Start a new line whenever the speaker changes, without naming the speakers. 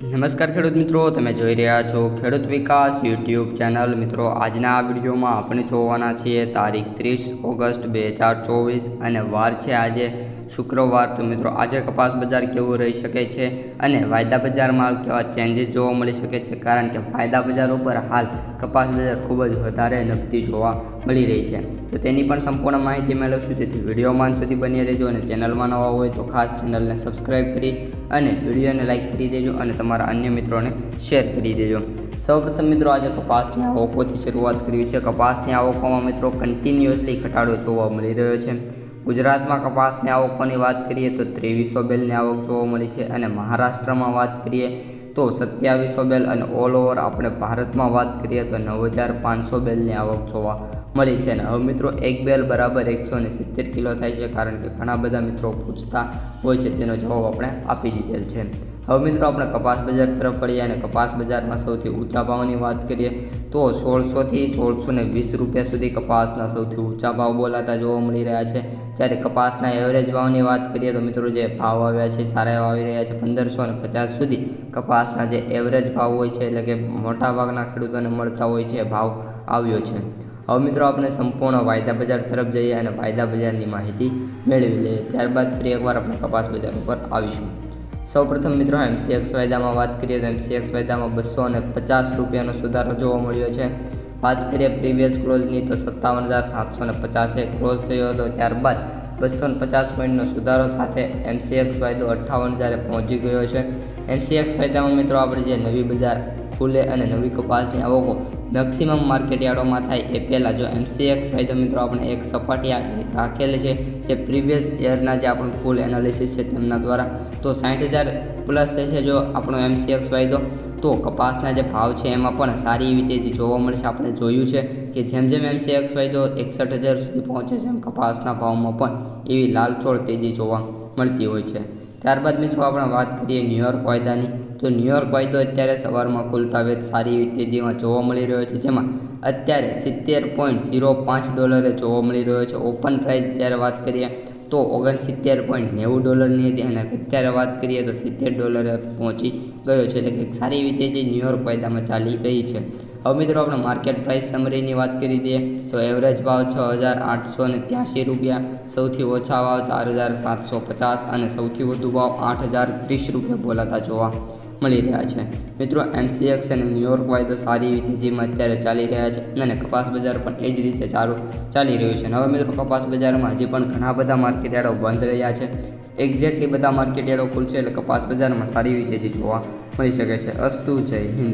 નમસ્કાર ખેડૂત મિત્રો, તમે જોઈ રહ્યા છો ખેડૂત વિકાસ યુટ્યુબ ચેનલ. મિત્રો, આજના આ વિડીયોમાં આપણે જોવાના છીએ તારીખ ત્રીસ ઓગસ્ટ બે હજાર ચોવીસ અને વાર છે આજે શુક્રવાર તો મિત્રો આજે કપાસ બજાર કેવું રહી શકે છે અને વાયદા બજારમાં કેવા ચેન્જીસ જોવા મળી શકે છે? કારણ કે વાયદા બજાર ઉપર હાલ કપાસ બજાર ખૂબ જ વધારે નફતી જોવા મળી રહી છે. તો તેની પણ સંપૂર્ણ માહિતી મેળવશું. તેથી વિડીયોમાં સુધી બની રહેજો અને ચેનલમાં નવા હોય તો ખાસ ચેનલને સબસ્ક્રાઈબ કરી અને વિડીયોને લાઇક કરી દેજો અને તમારા અન્ય મિત્રોને શેર કરી દેજો. સૌપ્રથમ મિત્રો આજે કપાસની આવકોથી શરૂઆત કરવી છે. કપાસની આવકોમાં મિત્રો કન્ટિન્યુઅસલી ઘટાડો જોવા મળી રહ્યો છે. ગુજરાતમાં કપાસની આવકોની વાત કરીએ તો ત્રેવીસો બેલની આવક જોવા મળી છે અને મહારાષ્ટ્રમાં વાત કરીએ તો સત્યાવીસો બેલ અને ઓલ ઓવર આપણે ભારતમાં વાત કરીએ તો નવ હજાર પાંચસો બેલની આવક જોવા મળી છે અને હવે મિત્રો એક બેલ બરાબર એકસો ને સિત્તેર કિલો થાય છે કારણ કે ઘણા બધા મિત્રો પૂછતા હોય છે તેનો જવાબ આપણે આપી દીધેલ છે. હવે મિત્રો આપણે કપાસ બજાર તરફ વળીએ અને કપાસ બજારમાં સૌથી ઊંચા ભાવની વાત કરીએ તો સોળસોથી સોળસો ને વીસ રૂપિયા સુધી કપાસના સૌથી ઊંચા ભાવ બોલાતા જોવા મળી રહ્યા છે. જ્યારે કપાસના એવરેજ ભાવની વાત કરીએ તો મિત્રો જે ભાવ આવ્યા છે, સારા એવા આવી રહ્યા છે, પંદરસો ને પચાસ સુધી કપાસના જે એવરેજ ભાવ હોય છે, એટલે કે મોટાભાગના ખેડૂતોને મળતા હોય છે ભાવ આવ્યો છે. હવે મિત્રો આપણે સંપૂર્ણ વાયદા બજાર તરફ જઈએ અને વાયદા બજારની માહિતી મેળવી લઈએ. ત્યારબાદ ફરી એકવાર આપણે કપાસ બજાર ઉપર આવીશું. સૌપ્રથમ મિત્રો એમસીએક્સ વાયદામાં વાત કરીએ તો એમસીએક્સ વાયદામાં બસો અને પચાસ રૂપિયાનો સુધારો જોવા મળ્યો છે. વાત કરીએ પ્રીવિયસ ક્લોઝની તો સત્તાવન હજાર સાતસો ને પચાસે ક્લોઝ થયો હતો. ત્યારબાદ બસો ને પચાસ પોઈન્ટનો સુધારો સાથે એમસીએક્સ વાયદો અઠ્ઠાવન હજારે પહોંચી ગયો છે. એમસીએક્સ વાયદામાં મિત્રો આપણે જે નવી બજાર ખુલે અને નવી કપાસની આવકો મેક્સિમમ માર્કેટ યાર્ડોમાં થાય એ પહેલાં જો એમસીએક્સ વાયદો મિત્રો આપણે એક સપાટી રાખેલી છે, જે પ્રીવિયસ યરના જે આપણું ફૂલ એનાલિસિસ છે તેમના દ્વારા. તો સાઠ હજાર પ્લસ છે જો આપણો એમસીએક્સ વાયદો તો. કપાસના જે ભાવ છે એમાં પણ સારી એવી તેજી જોવા મળશે. આપણે જોયું છે કે જેમ જેમ એમસીએક્સ વાયદો એકસઠ હજાર સુધી પહોંચે છે એમ કપાસના ભાવમાં પણ એવી લાલચોળ તેજી જોવા મળતી હોય છે. ત્યારબાદ મિત્રો આપણે વાત કરીએ ન્યુયોર્ક વાયદાની. તો ન્યુયોર્ક વાયદો અત્યારે સવારમાં ખુલતા વેચ સારી એવી તેજીમાં જોવા મળી રહ્યો છે, જેમાં અત્યારે સિત્તેર પોઈન્ટ ઝીરો પાંચ ડોલરે જોવા મળી રહ્યો છે. ઓપન પ્રાઇસ જ્યારે વાત કરીએ તો ઓગણસિત્તેર પોઈન્ટ નેવું ડોલરની હતી અને અત્યારે વાત કરીએ તો સિત્તેર ડોલરે પહોંચી ગયો છે. એટલે કે સારી રીતે જે ન્યુયોર્ક વાયદામાં ચાલી રહી છે. હવે મિત્રો આપણે માર્કેટ પ્રાઇસ સમરીની વાત કરી દઈએ તો એવરેજ ભાવ છ હજાર આઠસો ને ત્યાંસી રૂપિયા, સૌથી ઓછા ભાવ ચાર હજાર સાતસો પચાસ અને સૌથી વધુ ભાવ આઠ હજાર ત્રીસ રૂપિયા બોલાતા જોવા. મળી રહ્યા છે. મિત્રો એમસીએક્સ અને ન્યુયોર્ક વાયદો સારી એવી તેજીમાં અત્યારે ચાલી રહ્યા છે અને કપાસ બજાર પણ એ જ રીતે સારું ચાલી રહ્યું છે. હવે મિત્રો, કપાસ બજારમાં હજી પણ ઘણા બધા માર્કેટ યાર્ડો બંધ રહ્યા છે. એક્ઝેક્ટલી બધા માર્કેટ યાર્ડો ખુલશે એટલે કપાસ બજારમાં સારી એવી તેજી જોવા મળી શકે છે. અસ્તુ જય હિન્દ.